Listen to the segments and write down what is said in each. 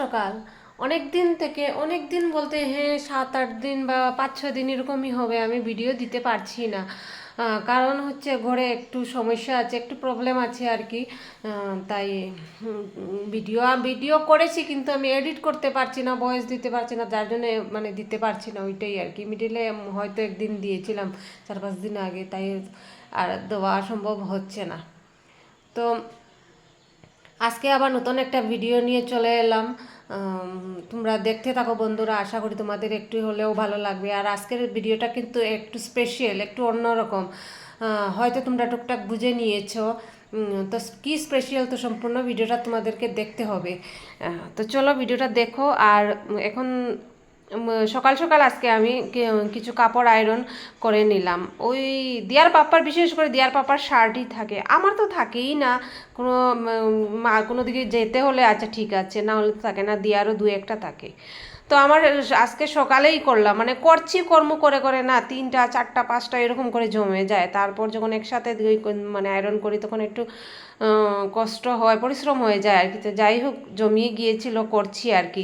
সকাল। অনেক দিন থেকে, অনেক দিন বলতে হ্যাঁ সাত, আট দিন বা পাঁচ ছ দিন এরকমই হবে, আমি ভিডিও দিতে পারছি না। কারণ হচ্ছে ঘরে একটু সমস্যা আছে, একটু প্রবলেম আছে আর কি। তাই ভিডিও ভিডিও করেছি কিন্তু আমি এডিট করতে পারছি না ভয়েস দিতে পারছি না, যার জন্য মানে দিতে পারছি না ওইটাই আর কি। মিডিলে হয়তো একদিন দিয়েছিলাম, চার, পাঁচ দিন আগে, তাই আর দেওয়া সম্ভব হচ্ছে না। তো আজকে আবার নতুন একটা ভিডিও নিয়ে চলে এলাম। তোমরা দেখতে থাকো বন্ধুরা, আশা করি তোমাদের একটু হলেও ভালো লাগবে। আর আজকের ভিডিওটা কিন্তু একটু স্পেশাল একটু অন্যরকম। হয়তো তোমরা টুকটাক বুঝে নিয়েছো। তো কি স্পেশাল তো সম্পূর্ণ ভিডিওটা তোমাদেরকে দেখতে হবে। তো চলো ভিডিওটা দেখো। আর এখন সকাল সকাল আজকে আমি কিছু কাপড় আয়রন করে নিলাম। ওই দিয়ার পাপ্পার, বিশেষ করে দিয়ার পাপ্পার শার্টই থাকে। আমার তো থাকেই না। কোনো কোনো দিকে যেতে হলে আচ্ছা ঠিক আছে না হলে থাকে না, দিয়ারও দু একটা থাকে। তো আমার আজকে সকালেই করলাম। মানে করছি, কর্ম করে করে না, তিনটা, চারটা, পাঁচটা এরকম করে জমে যায়। তারপর যখন একসাথে মানে আয়রন করি তখন একটু কষ্ট হয়, পরিশ্রম হয়ে যায় আর কি। তো যাই হোক, জমিয়ে গিয়েছিল, করছি আর কি।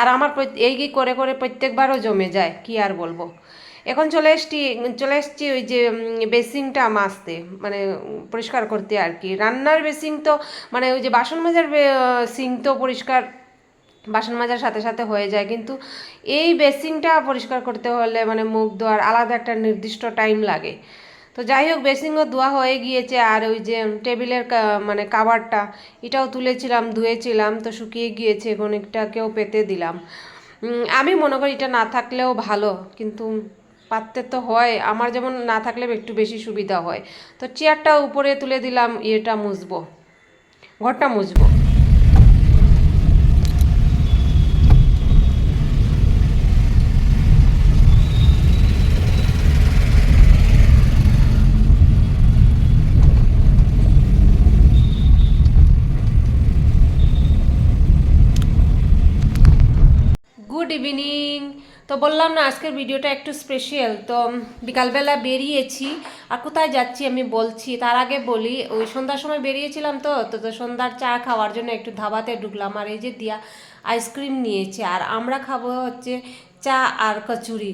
আর আমার এই করে করে প্রত্যেকবারও জমে যায়, কি আর বলব? এখন চলে এসছি চলে এসছি ওই যে বেসিংটা মাজতে মানে পরিষ্কার করতে আর কি। রান্নার বেসিং তো মানে ওই যে বাসন মাজার সিং তো পরিষ্কার বাসন মাজার সাথে সাথে হয়ে যায়। কিন্তু এই বেসিংটা পরিষ্কার করতে হলে মানে মুখ ধোয়ার আলাদা একটা নির্দিষ্ট টাইম লাগে। তো যাই হোক বেসিংও ধোয়া হয়ে গিয়েছে আর ওই যে টেবিলের মানে কাভারটা এটাও তুলেছিলাম, ধুয়েছিলাম, তো শুকিয়ে গিয়েছে, অনেকটাকেও পেতে দিলাম। আমি মনে করি এটা না থাকলেও ভালো, কিন্তু পাততে তো হয়। আমার যেমন না থাকলে একটু বেশি সুবিধা হয়। তো চেয়ারটা উপরে তুলে দিলাম, ইয়েটা মুছবো, ঘরটা মুছবো গুড ইভিনিং তো বললাম না, আজকের ভিডিওটা একটু স্পেশাল তো বিকালবেলা বেরিয়েছি। আর কোথায় যাচ্ছি আমি বলছি, তার আগে বলি, ওই সন্ধ্যার সময় বেরিয়েছিলাম তো তো তো সন্ধ্যার চা খাওয়ার জন্য একটু ধাবাতে ঢুকলাম। আর এই যে দিয়া আইসক্রিম নিয়েছে, আর আমরা খাব হচ্ছে চা আর কচুরি।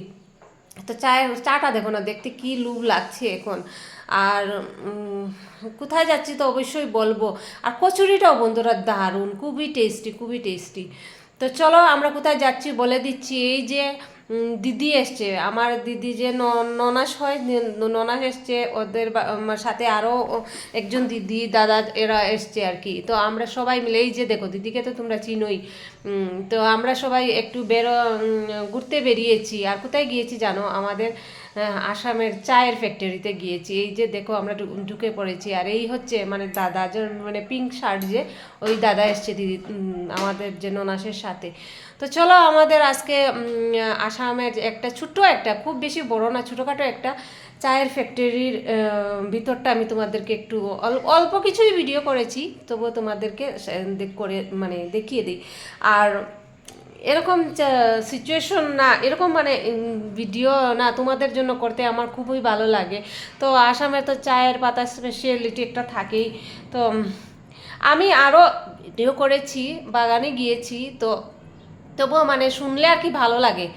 তো চায়ের, চাটা দেখো না, দেখতে কি লুভ লাগছে এখন। আর কোথায় যাচ্ছি তো অবশ্যই বলব। আর কচুরিটাও বন্ধুরা দারুণ, খুবই টেস্টি খুবই টেস্টি তো চলো আমরা কোথায় যাচ্ছি বলে দিচ্ছি এই যে দিদি এসছে। আমার দিদি যে ননাস হয় ননাস এসছে, ওদের সাথে আরও একজন দিদি, দাদা এরা এসছে আর কি। তো আমরা সবাই মিলে, এই যে দেখো, দিদিকে তো তোমরা চিনোই। তো আমরা সবাই একটু বেরো ঘুরতে বেরিয়েছি। আর কোথায় গিয়েছি জানো? আমাদের আসামের চায়ের ফ্যাক্টরিতে গিয়েছি। এই যে দেখো, আমরা ঢুকে পড়েছি। আর এই হচ্ছে মানে দাদা মানে পিঙ্ক শার্ট যে, ওই দাদা এসছে দিদি আমাদের যে ননাসের সাথে। তো চলো আমাদের আজকে আসামের একটা ছোট্ট একটা, খুব বেশি বড় না, ছোটোখাটো একটা চায়ের ফ্যাক্টরির ভিতরটা আমি তোমাদেরকে একটু অল- অল্প কিছুই ভিডিও করেছি, তবুও তোমাদেরকে করে মানে দেখিয়ে দিই। আর এরকম সিচুয়েশন না, এরকম মানে ভিডিও না তোমাদের জন্য করতে আমার খুবই ভালো লাগে। তো আসামে তো চায়ের পাতা স্পেশালিটি একটা থাকেই, তো আমি আরও ভিডিও করেছি, বাগানে গিয়েছি, তো তবুও মানে শুনলে আর কি ভালো লাগে।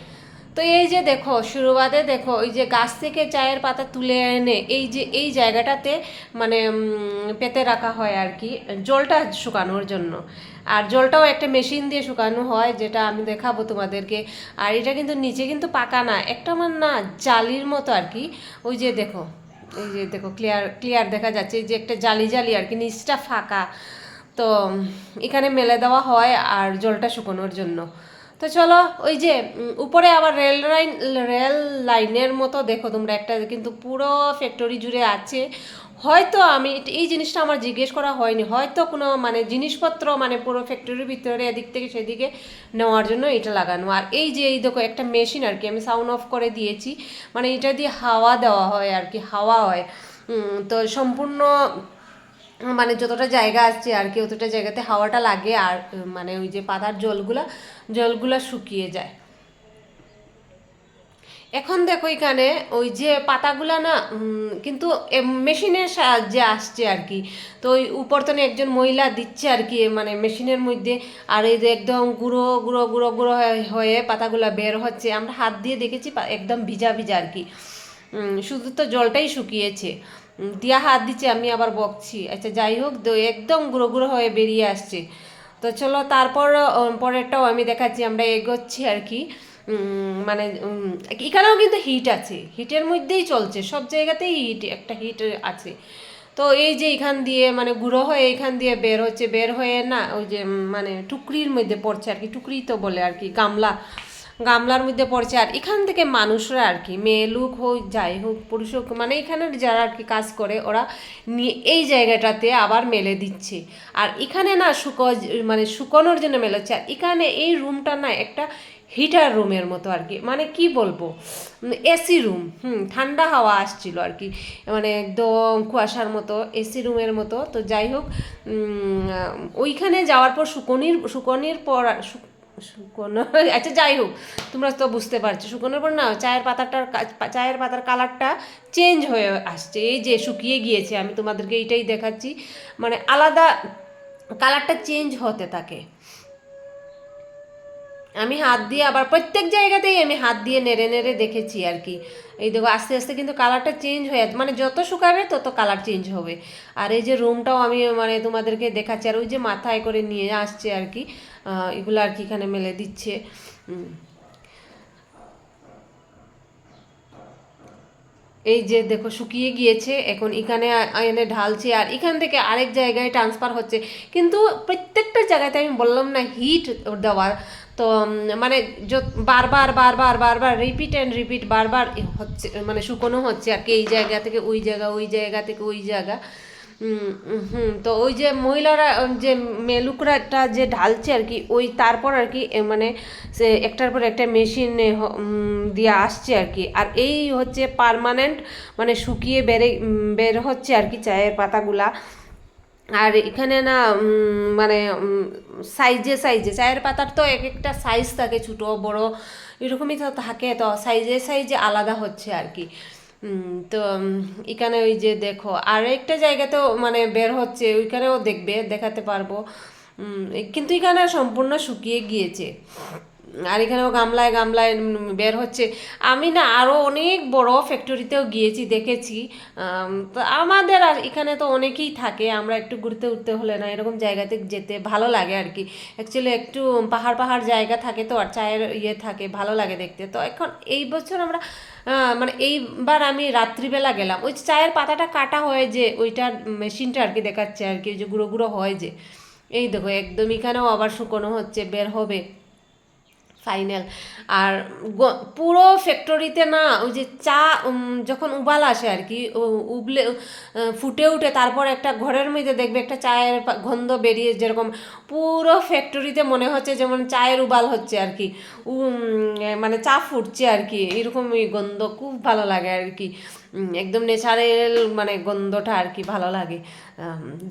তো এই যে দেখো, শুরুবাদে দেখো, ওই যে গাছ থেকে চায়ের পাতা তুলে এনে, এই যে, এই জায়গাটাতে মানে পেতে রাখা হয় আর কি, জলটা শুকানোর জন্য। আর জলটাও একটা মেশিন দিয়ে শুকানো হয়, যেটা আমি দেখাবো তোমাদেরকে। আর এটা কিন্তু নিচে কিন্তু পাকা না, একটা আমার না জালির মতো আর কি। ওই যে দেখো, এই যে দেখো, ক্লিয়ার ক্লিয়ার দেখা যাচ্ছে, এই যে একটা জালি জালি আর কি, নিচটা ফাঁকা। তো এখানে মেলে দেওয়া হয় আর জলটা শুকানোর জন্য। তো চলো, ওই যে উপরে আবার রেল লাইন, রেল লাইনের মতো দেখো তোমরা, একটা কিন্তু পুরো ফ্যাক্টরি জুড়ে আছে। হয়তো আমি, এই জিনিসটা আমার জিজ্ঞেস করা হয়নি। হয়তো কোনো মানে জিনিসপত্র মানে পুরো ফ্যাক্টরির ভিতরে, এদিক থেকে সেদিকে নেওয়ার জন্য এটা লাগানো। আর এই যে, এই দেখো, একটা মেশিন আর কি, আমি সাউন্ড অফ করে দিয়েছি। মানে এটা দিয়ে হাওয়া দেওয়া হয় আর কি, হাওয়া হয়। তো সম্পূর্ণ মানে যতটা জায়গা আছে আর কি, অতটা জায়গাতে হাওয়াটা লাগে আর মানে ওই যে পাতার জলগুলা জলগুলা শুকিয়ে যায়। এখন দেখো এখানে ওই যে পাতাগুলা না কিন্তু মেশিনের সাহায্যে আসছে আর কি। তো ওই উপরতনে একজন মহিলা দিচ্ছে আর কি মানে মেশিনের মধ্যে, আর এই যে একদম গুঁড়ো গুঁড়ো গুঁড়ো গুঁড়ো হয়ে- পাতাগুলা বের হচ্ছে। আমরা হাত দিয়ে দেখেছি একদম ভিজা ভিজা আর কি। শুধু তো জলটাই শুকিয়েছে। দিয়া হাত দিচ্ছে আমি আবার বকছি। আচ্ছা যাই হোক একদম গুঁড়ো গুঁড়ো হয়ে বেরিয়ে আসছে। তো চলো, তারপর পরেরটাও আমি দেখাচ্ছি, আমরা এগোচ্ছি আর কি। মানে এখানেও কিন্তু হিট আছে। হিটের মধ্যেই চলছে, সব জায়গাতেই হিট একটা হিট আছে। তো এই যে এখান দিয়ে মানে গুঁড়ো হয়ে এখান দিয়ে বের হচ্ছে, বের হয়ে না, ওই যে মানে টুকরির মধ্যে পড়ছে আর কি, টুকরি তো বলে আর কি, গামলা। গামলার মধ্যে পড়ছে। আর এখান থেকে মানুষরা আর কি, মেয়ে লোক হোক, যাই হোক, পুরুষ হোক মানে এখানের যারা আর কি কাজ করে, ওরা নিয়ে এই জায়গাটাতে আবার মেলে দিচ্ছে। আর এখানে না শুকো মানে শুকোনোর জন্য মেলেছে আর এখানে এই রুমটা না একটা হিটার রুমের মতো আর কি মানে কি বলব? এসি রুম, হুম, ঠান্ডা হাওয়া আসছিল আর কি। মানে একদম কুয়াশার মতো, এসি রুমের মতো। তো যাই হোক ওইখানে যাওয়ার পর শুকনির শুকনির পর শুকনো আচ্ছা যাই হোক, তোমরা তো বুঝতে পারছ, শুকনোর পর না চায়ের পাতাটার চায়ের পাতার কালারটা চেঞ্জ হয়ে আসছে। এই যে শুকিয়ে গিয়েছে, আমি তোমাদেরকে এইটাই দেখাচ্ছি। মানে আলাদা কালারটা চেঞ্জ হতে থাকে। আমি হাত দিয়ে আবার প্রত্যেক জায়গাতেই আমি হাত দিয়ে নেড়ে নেড়ে দেখেছি আর কি। এই দেখো, আস্তে আস্তে কিন্তু কালারটা চেঞ্জ হয়ে মানে যত শুকাবে তত কালার চেঞ্জ হবে। আর এই যে রুমটাও আমি মানে তোমাদেরকে দেখাচ্ছি। আর ওই যে মাথায় করে নিয়ে আসছে আর কি এগুলো আর কি এখানে মেলে দিচ্ছে। এই যে দেখো, শুকিয়ে গিয়েছে। এখন এখানে এনে ঢালছে। আর এখান থেকে আরেক জায়গায় ট্রান্সফার হচ্ছে। কিন্তু প্রত্যেকটা জায়গাতে আমি বললাম না হিট দেওয়ার। তো মানে বারবার বারবার বারবার রিপিট অ্যান্ড রিপিট বারবার হচ্ছে মানে শুকনো হচ্ছে আর কি, এই জায়গা থেকে ওই জায়গা ওই জায়গা থেকে ওই জায়গা। হুম, তো ওই যে মহিলারা যে মেলুকরাটা যে ঢালছে আর কি, ওই তারপর আর কি মানে সে একটার পর একটা মেশিন দিয়ে আসছে আর কি। আর এই হচ্ছে পার্মানেন্ট মানে শুকিয়ে বেড়ে বের হচ্ছে আর কি চায়ের পাতাগুলা। আর এখানে না মানে সাইজে সাইজে, চায়ের পাতার তো এক একটা সাইজ থাকে, ছোটো, বড়, এরকমই তো থাকে, তো সাইজে সাইজে আলাদা হচ্ছে আর কি। তো এখানে ওই যে দেখো, আর একটা জায়গাতেও মানে বের হচ্ছে, ওইখানেও দেখবে, দেখাতে পারব। কিন্তু এখানে সম্পূর্ণ শুকিয়ে গিয়েছে। আর এখানেও গামলায় গামলায় বের হচ্ছে। আমি না আরও অনেক বড় ফ্যাক্টরিতেও গিয়েছি, দেখেছি। তো আমাদের আর এখানে তো অনেকেই থাকে, আমরা একটু ঘুরতে উঠতে হলে না, এরকম জায়গাতে যেতে ভালো লাগে আর কি। অ্যাকচুয়ালি একটু পাহাড় পাহাড় জায়গা থাকে তো, আর চায়ের ইয়ে থাকে, ভালো লাগে দেখতে। তো এখন এই বছর আমরা মানে এইবার আমি রাত্রিবেলা গেলাম। ওই চায়ের পাতাটা কাটা হয় যে ওইটার মেশিনটা আর কি দেখাচ্ছে আর কি, ওই যে গুঁড়ো গুঁড়ো হয় যে। এই দেখো, একদম এখানেও আবার শুকনো হচ্ছে, বের হবে। ফাইনাল আর পুরো ফ্যাক্টরিতে না, ওই যে চা যখন উবাল আসে আর কি উবলে ফুটে উঠে, তারপর একটা ঘরের মধ্যে দেখবে একটা চায়ের গন্ধ বেরিয়ে যেরকম পুরো ফ্যাক্টরিতে মনে হচ্ছে যেমন চায়ের উবাল হচ্ছে আর কি। মানে চা ফুটছে আর কি, এরকমই গন্ধ খুব ভালো লাগে আর কি। একদম ন্যাচারাল মানে গন্ধটা আর কি ভালো লাগে।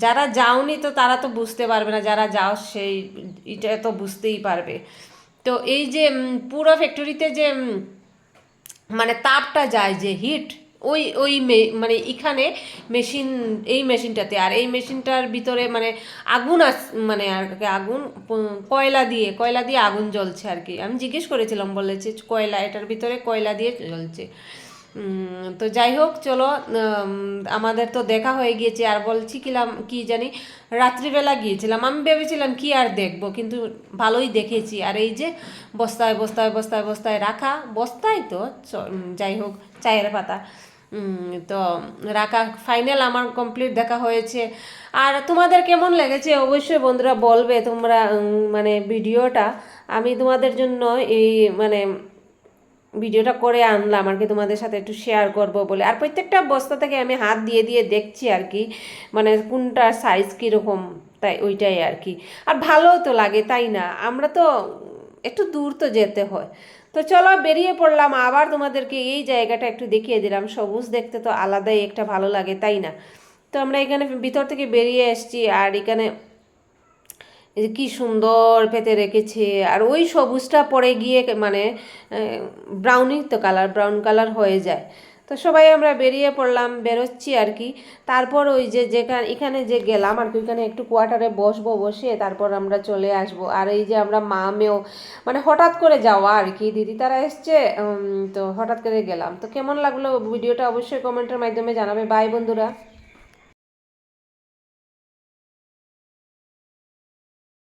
যারা যাওনি তো তারা তো বুঝতে পারবে না, যারা যাও সেই, এটা তো বুঝতেই পারবে। তো এই যে পুরো ফ্যাক্টরিতে যে মানে তাপটা যায়, যে হিট ওই ওই মানে এখানে মেশিন এই মেশিনটাতে আর এই মেশিনটার ভিতরে মানে আগুন আস মানে আর কি আগুন কয়লা দিয়ে কয়লা দিয়ে আগুন জ্বলছে আর কি। আমি জিজ্ঞেস করেছিলাম, বলেছে কয়লা, এটার ভিতরে কয়লা দিয়ে জ্বলছে। তো যাই হোক, চলো আমাদের তো দেখা হয়ে গিয়েছে, আর বলছি কিলাম কি জানি, রাত্রিবেলা গিয়েছিলাম। আমি ভেবেছিলাম কি আর দেখব, কিন্তু ভালোই দেখেছি। আর এই যে বস্তায় বস্তায় বস্তায় বস্তায় রাখা, বস্তায় তো যাই হোক, চায়ের পাতা। তো রাখা ফাইনাল আমার কমপ্লিট দেখা হয়েছে। আর তোমাদের কেমন লেগেছে? অবশ্যই বন্ধুরা বলবে তোমরা মানে ভিডিওটা। আমি তোমাদের জন্য এই মানে ভিডিওটা করে আনলাম আর কি তোমাদের সাথে একটু শেয়ার করব বলে। আর প্রত্যেকটা বস্তা থেকে আমি হাত দিয়ে দিয়ে দেখছি আর কি মানে কোনটার সাইজ কীরকম, তাই ওইটাই আর কি। আর ভালোও তো লাগে, তাই না? আমরা তো একটু দূর তো যেতে হয়। তো চলো বেরিয়ে পড়লাম, আবার তোমাদেরকে এই জায়গাটা একটু দেখিয়ে দিলাম। সবুজ দেখতে তো আলাদাই, একটা ভালো লাগে, তাই না? তো আমরা এখানে ভিতর থেকে বেরিয়ে এসেছি, আর এখানে কি সুন্দর পেতে রেখেছে। আর ওই সবুজটা পরে গিয়ে মানে ব্রাউনই তো কালার ব্রাউন কালার হয়ে যায়। তো সবাই আমরা বেরিয়ে পড়লাম, বেরোচ্ছি আর কি। তারপর ওই যে যেখানে, এখানে যে গেলাম আর কি, ওইখানে একটু কোয়ার্টারে বসবো, বসে তারপর আমরা চলে আসব। আর এই যে আমরা মা মেয়েও মানে হঠাৎ করে যাওয়া আর কি। দিদি তারা এসছে তো হঠাৎ করে গেলাম। তো কেমন লাগল ভিডিওটা অবশ্যই কমেন্টের মাধ্যমে জানাবে। বাই বন্ধুরা।